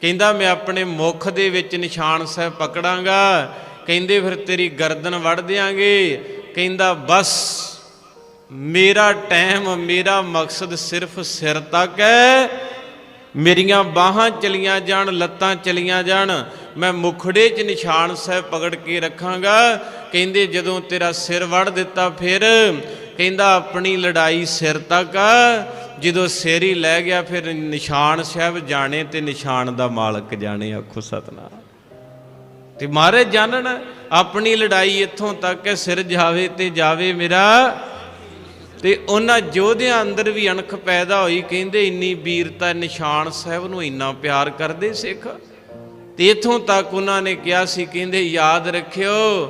ਕਹਿੰਦਾ, ਮੈਂ ਆਪਣੇ ਮੁਖ ਦੇ ਵਿੱਚ ਨਿਸ਼ਾਨ ਸਾਹਿਬ ਪਕੜਾਂਗਾ। ਕਹਿੰਦੇ, ਫਿਰ ਤੇਰੀ ਗਰਦਨ ਵੜ ਦਿਆਂਗੇ। ਕਹਿੰਦਾ, ਬਸ, ਮੇਰਾ ਟਾਈਮ, ਮੇਰਾ ਮਕਸਦ ਸਿਰਫ ਸਿਰ ਤੱਕ ਹੈ। ਮੇਰੀਆਂ ਬਾਹਾਂ ਚਲੀਆਂ ਜਾਣ, ਲੱਤਾਂ ਚਲੀਆਂ ਜਾਣ। ਮੈਂ ਮੁਖੜੇ 'ਚ ਨਿਸ਼ਾਨ ਸਾਹਿਬ ਪਕੜ ਕੇ ਰੱਖਾਂਗਾ। ਕਹਿੰਦੇ ਜਦੋਂ ਤੇਰਾ ਸਿਰ ਵੜ ਦਿੱਤਾ ਫਿਰ ਕਹਿੰਦਾ ਆਪਣੀ ਲੜਾਈ ਸਿਰ ਤੱਕ ਜਦੋਂ ਸਿਰ ਹੀ ਲੈ ਗਿਆ ਫਿਰ ਨਿਸ਼ਾਨ ਸਾਹਿਬ ਜਾਣੇ ਤੇ ਨਿਸ਼ਾਨ ਦਾ ਮਾਲਕ ਜਾਣੇ, ਆਖੋ ਸਤਨਾਮ। ਤੇ ਮਾਰੇ ਜਾਣਨ, ਆਪਣੀ ਲੜਾਈ ਇੱਥੋਂ ਤੱਕ ਹੈ, ਸਿਰ ਜਾਵੇ ਤੇ ਜਾਵੇ ਮੇਰਾ। ਤੇ ਉਹਨਾਂ ਯੋਧਿਆਂ ਅੰਦਰ ਵੀ ਅਣਖ ਪੈਦਾ ਹੋਈ, ਕਹਿੰਦੇ ਇੰਨੀ ਵੀਰਤਾ ਨਿਸ਼ਾਨ ਸਾਹਿਬ ਨੂੰ ਇੰਨਾ ਪਿਆਰ ਕਰਦੇ ਸਿੱਖ। ਤੇ ਇਥੋਂ ਤੱਕ ਉਹਨਾਂ ਨੇ ਕਿਹਾ ਸੀ, ਕਹਿੰਦੇ ਯਾਦ ਰੱਖਿਓ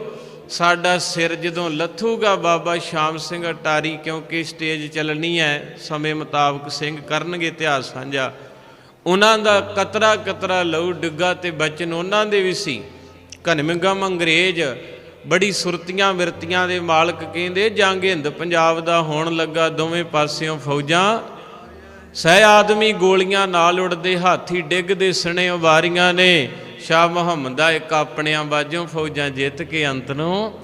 ਸਾਡਾ ਸਿਰ ਜਦੋਂ ਲੱਥੂਗਾ ਬਾਬਾ ਸ਼ਾਮ ਸਿੰਘ ਅਟਾਰੀ, ਕਿਉਂਕਿ ਸਟੇਜ ਚੱਲਣੀ ਹੈ, ਸਮੇਂ ਮੁਤਾਬਕ ਸਿੰਘ ਕਰਨਗੇ ਇਤਿਹਾਸ ਸਾਂਝਾ। ਉਹਨਾਂ ਦਾ ਕਤਰਾ ਕਤਰਾ ਲਹੂ ਡਿੱਗਾ ਤੇ ਬਚਨ ਉਹਨਾਂ ਦੇ ਵੀ ਸੀ। ਘਨਮਿੰਗਮ ਅੰਗਰੇਜ਼ ਬੜੀ ਸੁਰਤੀਆਂ ਵਿਰਤੀਆਂ ਦੇ ਮਾਲਕ ਕਹਿੰਦੇ, ਜੰਗ ਹਿੰਦ ਪੰਜਾਬ ਦਾ ਹੋਣ ਲੱਗਾ, ਦੋਵੇਂ ਪਾਸਿਓਂ ਫੌਜਾਂ। ਸਹਿ ਆਦਮੀ ਗੋਲੀਆਂ ਨਾਲ ਉੜਦੇ, ਹਾਥੀ ਡਿੱਗਦੇ, ਸਣੇ ਵਾਰੀਆਂ ਨੇ। ਸ਼ਾਹ ਮੁਹੰਮਦ ਦਾ ਇੱਕ ਆਪਣਿਆਂ ਬਾਝੋਂ ਫੌਜਾਂ ਜਿੱਤ ਕੇ ਅੰਤ ਨੂੰ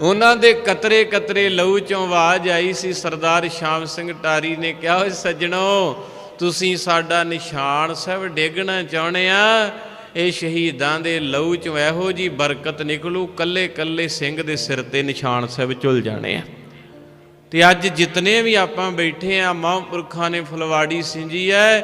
ਉਹਨਾਂ ਦੇ ਕਤਰੇ ਕਤਰੇ ਲਹੂ ਚੋਂ ਆਵਾਜ਼ ਆਈ ਸੀ, ਸਰਦਾਰ ਸ਼ਾਮ ਸਿੰਘ ਟਾਰੀ ਨੇ ਕਿਹਾ, ਓਏ ਸੱਜਣੋ, ਤੁਸੀਂ ਸਾਡਾ ਨਿਸ਼ਾਨ ਸਾਹਿਬ ਡੇਗਣਾ ਚਾਹੁੰਦੇ ਆ? ਇਹ ਸ਼ਹੀਦਾਂ ਦੇ ਲਹੂ ਚੋਂ ਇਹੋ ਜੀ ਬਰਕਤ ਨਿਕਲੂ, ਕੱਲੇ ਕੱਲੇ ਸਿੰਘ ਦੇ ਸਿਰ ਤੇ ਨਿਸ਼ਾਨ ਸਾਹਿਬ ਝੁਲ ਜਾਣੇ ਆ। ਤੇ ਅੱਜ ਜਿਤਨੇ ਵੀ ਆਪਾਂ ਬੈਠੇ ਆ, ਮਹਾਂਪੁਰਖਾਂ ਨੇ ਫੁਲਵਾੜੀ ਸਿੰਜੀ ਐ,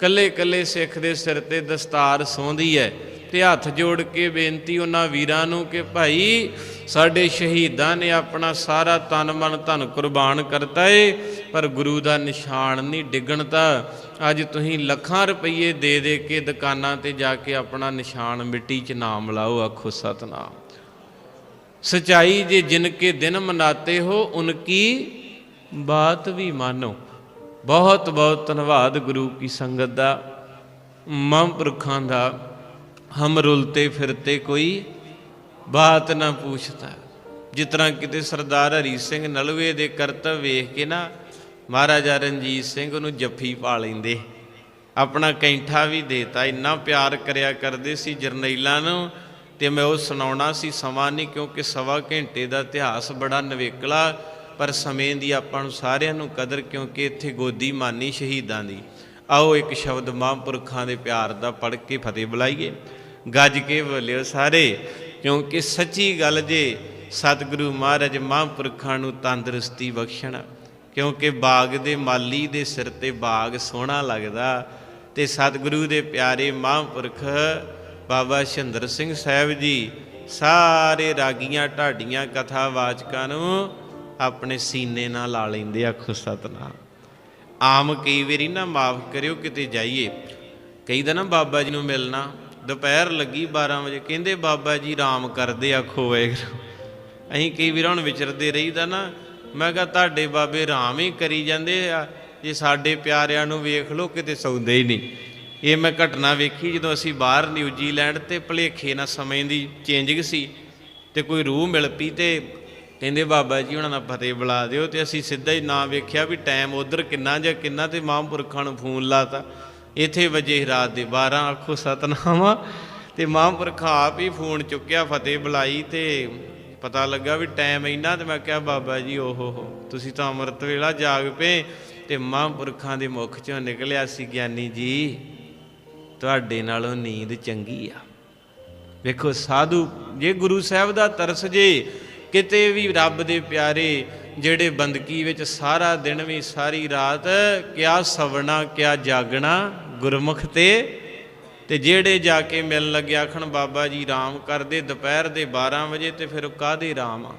ਕੱਲੇ ਕੱਲੇ ਸਿੱਖ ਦੇ ਸਿਰ ਤੇ ਦਸਤਾਰ ਸੌਂਦੀ ਐ। ਤੇ ਹੱਥ ਜੋੜ ਕੇ ਬੇਨਤੀ ਉਹਨਾਂ ਵੀਰਾਂ ਨੂੰ ਕਿ ਭਾਈ ਸਾਡੇ ਸ਼ਹੀਦਾਂ ਨੇ ਆਪਣਾ ਸਾਰਾ ਤਨ ਮਨ ਧਨ ਕੁਰਬਾਨ ਕਰਤਾ ਏ, ਪਰ ਗੁਰੂ ਦਾ ਨਿਸ਼ਾਨ ਨਹੀਂ ਡਿੱਗਣ ਤਾਂ ਅੱਜ ਤੁਸੀਂ ਲੱਖਾਂ ਰੁਪਏ ਦੇ ਦੇ ਕੇ ਦੁਕਾਨਾਂ ਤੇ ਜਾ ਕੇ ਆਪਣਾ ਨਿਸ਼ਾਨ ਮਿੱਟੀ 'ਚ ਨਾਮ ਲਾਓ, ਆਖੋ ਸਤਨਾਮ। ਸਚਾਈ ਜੇ ਜਿਨ ਕੇ ਦਿਨ ਮਨਾਤੇ ਹੋ, ਉਨ ਕੀ ਬਾਤ ਵੀ ਮਾਨੋ। ਬਹੁਤ ਬਹੁਤ ਧੰਨਵਾਦ ਗੁਰੂ ਕੀ ਸੰਗਤ ਦਾ ਮਾਂ ਪੁਰਖਾਂ ਦਾ। ਹਮ ਰੁਲਤੇ ਫਿਰਤੇ ਕੋਈ ਬਾਤ ਨਾ ਪੁੱਛਦਾ ਜਿਸ ਤਰ੍ਹਾਂ ਕਿਤੇ ਸਰਦਾਰ ਹਰੀ ਸਿੰਘ ਨਲਵੇ ਦੇ ਕਰਤਵ ਵੇਖ ਕੇ ਨਾ ਮਹਾਰਾਜਾ ਰਣਜੀਤ ਸਿੰਘ ਉਹਨੂੰ ਜੱਫੀ ਪਾ ਲੈਂਦੇ। ਆਪਣਾ ਕੈਂਠਾ ਵੀ ਦੇਤਾ, ਇੰਨਾ ਪਿਆਰ ਕਰਿਆ ਕਰਦੇ ਸੀ ਜਰਨੈਲਾਂ ਨੂੰ ਤੇ ਮੈਂ ਉਹ ਸੁਣਾਉਣਾ ਸੀ, ਸਮਾਂ ਨਹੀਂ ਕਿਉਂਕਿ ਸਵਾ ਘੰਟੇ ਦਾ ਇਤਿਹਾਸ ਬੜਾ ਨਵੇਕਲਾ, ਪਰ ਸਮੇਂ ਦੀ ਆਪਾਂ ਨੂੰ ਸਾਰਿਆਂ ਨੂੰ ਕਦਰ ਕਿਉਂਕਿ ਇੱਥੇ ਗੋਦੀ ਮਾਨੀ ਸ਼ਹੀਦਾਂ ਦੀ। ਆਓ ਇੱਕ ਸ਼ਬਦ ਮਹਾਂਪੁਰਖਾਂ ਦੇ ਪਿਆਰ ਦਾ ਪੜ੍ਹ ਕੇ ਫਤਿਹ ਬੁਲਾਈਏ। ਗੱਜ ਕੇ ਬੋਲਿਓ ਸਾਰੇ, ਕਿਉਂਕਿ ਸੱਚੀ ਗੱਲ ਜੇ ਸਤਿਗੁਰੂ ਮਹਾਰਾਜ ਮਹਾਂਪੁਰਖਾਂ ਨੂੰ ਤੰਦਰੁਸਤੀ ਬਖਸ਼ਣ, ਕਿਉਂਕਿ ਬਾਗ ਦੇ ਮਾਲੀ ਦੇ ਸਿਰ ਤੇ ਬਾਗ ਸੋਹਣਾ ਲੱਗਦਾ, ਤੇ ਸਤਿਗੁਰੂ ਦੇ ਪਿਆਰੇ ਮਹਾਂਪੁਰਖ ਬਾਬਾ ਸ਼ਿੰਦਰ ਸਿੰਘ ਸਾਹਿਬ ਜੀ ਸਾਰੇ ਰਾਗੀਆਂ ਢਾਡੀਆਂ ਕਥਾਵਾਚਕਾਂ ਨੂੰ ਆਪਣੇ ਸੀਨੇ ਨਾਲ ਲਾ ਲੈਂਦੇ ਆਖੋ ਸਤਨਾਮ। ਆਮ ਕਈ ਵਾਰੀ ਨਾ ਮਾਫ ਕਰਿਓ ਕਿਤੇ ਜਾਈਏ। ਕਈ ਦਾ ਨਾ ਬਾਬਾ ਜੀ ਨੂੰ ਮਿਲਣਾ। ਦੁਪਹਿਰ ਲੱਗੀ 12 ਵਜੇ, ਕਹਿੰਦੇ ਬਾਬਾ ਜੀ ਆਰਾਮ ਕਰਦੇ ਆ ਵਾਹਿਗੁਰੂ ਅਸੀਂ ਕਈ ਵਾਰ ਹੁਣ ਵਿਚਰਦੇ ਰਹੀਦਾ ਨਾ, ਮੈਂ ਕਿਹਾ ਤੁਹਾਡੇ ਬਾਬੇ ਆਰਾਮ ਹੀ ਕਰੀ ਜਾਂਦੇ ਆ, ਜੇ ਸਾਡੇ ਪਿਆਰਿਆਂ ਨੂੰ ਵੇਖ ਲਓ ਕਿਤੇ ਸੌਂਦੇ ਹੀ ਨਹੀਂ। ਇਹ ਮੈਂ ਘਟਨਾ ਵੇਖੀ ਜਦੋਂ ਅਸੀਂ ਬਾਹਰ ਨਿਊਜ਼ੀਲੈਂਡ ਤੇ ਭਲੇਖੇ ਨਾਲ ਸਮੇਂ ਦੀ ਚੇਂਜਿੰਗ ਸੀ, ਤੇ ਕੋਈ ਰੂਹ ਮਿਲ ਪਈ ਤੇ ਕਹਿੰਦੇ ਬਾਬਾ ਜੀ ਉਹਨਾਂ ਦਾ ਫਤਿਹ ਬੁਲਾ ਦਿਓ, ਤੇ ਅਸੀਂ ਸਿੱਧਾ ਹੀ ਨਾਂ ਵੇਖਿਆ ਵੀ ਟਾਈਮ ਉਧਰ ਕਿੰਨਾ ਜਾਂ ਕਿੰਨਾ ਤੇ ਮਹਾਂਪੁਰਖਾਂ ਨੂੰ ਫੋਨ ਲਾਤਾ ਇੱਥੇ ਵਜੇ ਰਾਤ ਦੇ 12 ਆਖੋ ਸਤਨਾਮ ਤੇ ਮਹਾਂਪੁਰਖਾਂ ਆਪ ਹੀ ਫੋਨ ਚੁੱਕਿਆ ਫਤਿਹ ਬੁਲਾਈ ਤੇ ਪਤਾ ਲੱਗਾ ਵੀ ਟਾਈਮ ਇੰਨਾ ਤੇ ਮੈਂ ਕਿਹਾ, ਬਾਬਾ ਜੀ, ਓਹੋ ਹੋ, ਤੁਸੀਂ ਤਾਂ ਅੰਮ੍ਰਿਤ ਵੇਲਾ ਜਾਗ ਪਏ ਤੇ ਮਹਾਂਪੁਰਖਾਂ ਦੇ ਮੁਖ ਚੋਂ ਨਿਕਲਿਆ ਸੀ, ਗਿਆਨੀ ਜੀ, ਤੁਹਾਡੇ ਨਾਲੋਂ ਨੀਂਦ ਚੰਗੀ ਆ। ਵੇਖੋ, ਸਾਧੂ, ਜੇ ਗੁਰੂ ਸਾਹਿਬ ਦਾ ਤਰਸ ਜੇ, ਕਿਤੇ ਵੀ ਰੱਬ ਦੇ ਪਿਆਰੇ ਜਿਹੜੇ ਬੰਦਕੀ ਵਿੱਚ ਸਾਰਾ ਦਿਨ ਵੀ, ਸਾਰੀ ਰਾਤ ਕਿਆ ਸਵਣਾ ਕਿਆ ਜਾਗਣਾ, ਗੁਰਮੁਖ ਤੇ। ਤੇ ਜਿਹੜੇ ਜਾ ਕੇ ਮਿਲਣ ਲੱਗੇ ਆਖਣ, ਬਾਬਾ ਜੀ ਰਾਮ ਕਰਦੇ ਦੁਪਹਿਰ ਦੇ 12 ਵਜੇ ਤੇ ਫਿਰ ਉਹ ਕਾਦੇ ਰਾਮ ਆ?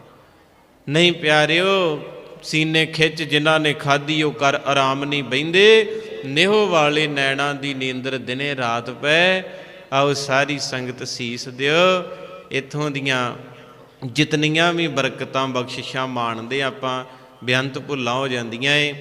ਨਹੀਂ ਪਿਆਰਿਓ, ਸੀਨੇ ਖਿੱਚ ਜਿਨ੍ਹਾਂ ਨੇ ਖਾਧੀ, ਉਹ ਕਰ ਆਰਾਮ ਨਹੀਂ ਬੈੰਦੇ ਨਿਹੋ ਵਾਲੇ ਨੈਣਾ ਦੀ ਨੀਂਦਰ ਦਿਨੇ ਰਾਤ ਪੈ। ਆਓ ਸਾਰੀ ਸੰਗਤ ਸੀਸ ਦਿਓ। ਇਥੋਂ ਦੀਆਂ ਜਿਤਨੀਆਂ ਵੀ ਬਰਕਤਾਂ ਬਖਸ਼ਿਸ਼ਾਂ ਮਾਣਦੇ ਆਪਾਂ, ਬੇਅੰਤ ਭੁੱਲਾਂ ਹੋ ਜਾਂਦੀਆਂ ਏ,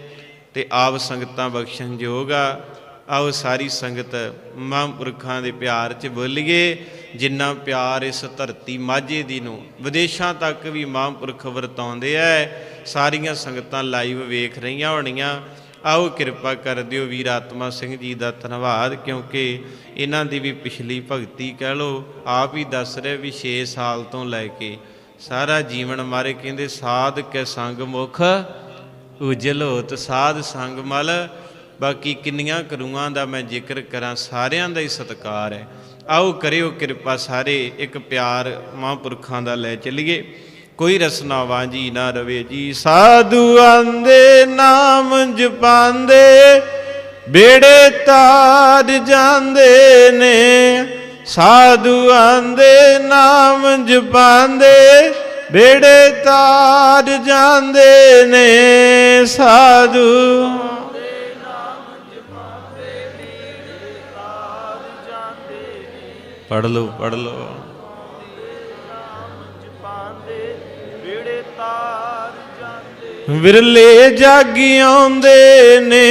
ਤੇ ਆਪ ਸੰਗਤਾਂ ਬਖਸ਼ਣ ਯੋਗ ਆ। ਆਓ ਸਾਰੀ ਸੰਗਤ ਮਹਾਂਪੁਰਖਾਂ ਦੇ ਪਿਆਰ 'ਚ ਬੋਲੀਏ, ਜਿੰਨਾ ਪਿਆਰ ਇਸ ਧਰਤੀ ਮਾਝੇ ਦੀ ਨੂੰ, ਵਿਦੇਸ਼ਾਂ ਤੱਕ ਵੀ ਮਹਾਂਪੁਰਖ ਵਰਤਾਉਂਦੇ ਐ। ਸਾਰੀਆਂ ਸੰਗਤਾਂ ਲਾਈਵ ਵੇਖ ਰਹੀਆਂ ਹੋਣੀਆਂ। ਆਓ ਕਿਰਪਾ ਕਰ ਦਿਓ ਵੀਰ ਆਤਮਾ ਸਿੰਘ ਜੀ ਦਾ ਧੰਨਵਾਦ, ਕਿਉਂਕਿ ਇਹਨਾਂ ਦੀ ਵੀ ਪਿਛਲੀ ਭਗਤੀ ਕਹਿ ਲੋ ਆਪ ਹੀ ਦੱਸ ਰਹੇ ਵੀ 6 ਸਾਲ ਤੋਂ ਲੈ ਕੇ। ਸਾਰਾ ਜੀਵਨ ਮਾਰੇ ਕਹਿੰਦੇ, ਸਾਧ ਕੇ ਸੰਗ ਮੁਖ ਉਜਲ ਹੋਤ, ਸਾਧ ਸੰਗ ਮਲ। ਬਾਕੀ ਕਿੰਨੀਆਂ ਕਰੂਆਂ ਦਾ ਮੈਂ ਜ਼ਿਕਰ ਕਰਾਂ, ਸਾਰਿਆਂ ਦਾ ਹੀ ਸਤਿਕਾਰ ਹੈ। ਆਓ ਕਰਿਓ ਕਿਰਪਾ ਸਾਰੇ ਇੱਕ ਪਿਆਰ ਮਹਾਂਪੁਰਖਾਂ ਦਾ ਲੈ ਚੱਲੀਏ। ਕੋਈ ਰਸਨਾਵਾਂ ਜੀ ਨਾ ਰਵੇ ਜੀ। ਸਾਧੂ ਆਂਦੇ, ਨਾਮ ਜਪਾਂਦੇ ਬੇੜੇ ਤਾਰ ਜਾਂਦੇ ਨੇ। ਸਾਧੂ ਆਂਦੇ, ਨਾਮ ਜਪਾਂਦੇ ਬੇੜੇ ਤਾਰ ਜਾਂਦੇ ਨੇ, ਸਾਧੂ। ਪੜ ਲਓ ਪੜ ਲਓ। ਵਿਰਲੇ ਜਾਗੀ ਆਉਂਦੇ ਨੇ।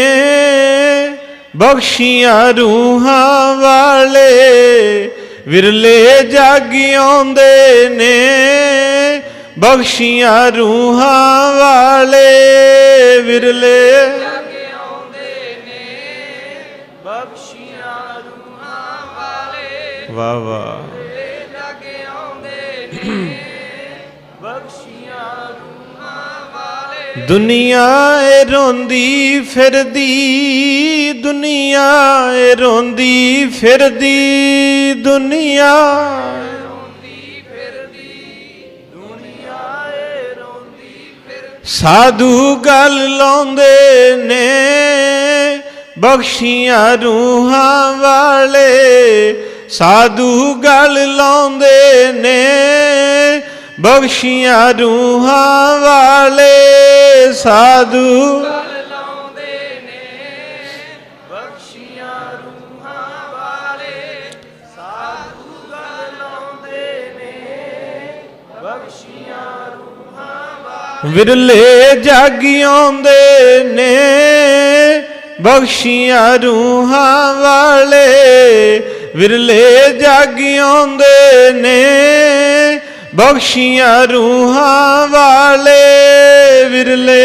ਬਖਸ਼ੀਆਂ ਰੂਹਾਂ ਵਾਲੇ, ਵਿਰਲੇ ਜਾਗੀ ਆਉਂਦੇ ਨੇ। ਬਖਸ਼ੀਆਂ ਰੂਹਾਂ ਵਾਲੇ, ਵਿਰਲੇ ਬਖਸ਼ੀਆਂ ਰੂਹਾਂ ਵਾਲੇ। ਵਾ ਵਾ ਦੁਨੀਆ ਏ ਰੋਂਦੀ ਫਿਰਦੀ, ਦੁਨੀਆ ਏ ਰੋਂਦੀ ਫਿਰਦੀ, ਦੁਨੀਆ ਰੋਂਦੀ ਸਾਧੂ ਗੱਲ ਲਾਉਂਦੇ ਨੇ, ਬਖਸ਼ੀਆਂ ਰੂਹਾਂ ਵਾਲੇ। ਸਾਧੂ ਗੱਲ ਲਾਉਂਦੇ ਨੇ, ਬਖਸ਼ੀਆਂ ਰੂਹਾਂ ਵਾਲੇ। ਸਾਧੂ। ਵਿਰਲੇ ਜਾਗ ਆਉਂਦੇ ਨੇ ਬਖਸ਼ੀਆਂ ਰੂਹਾਂ ਵਾਲੇ। ਵਿਰਲੇ ਜਾਗ ਆਉਂਦੇ ਨੇ ਬਖਸ਼ੀਆਂ ਰੂਹਾਂ ਵਾਲੇ ਵਿਰਲੇ।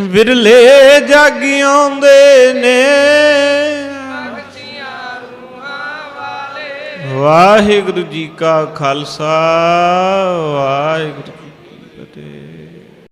ਵਿਰਲੇ ਜਾਗੀ ਆਉਂਦੇ ਨੇ। ਵਾਹਿਗੁਰੂ ਜੀ ਕਾ ਖਾਲਸਾ ਵਾਹਿਗੁਰੂ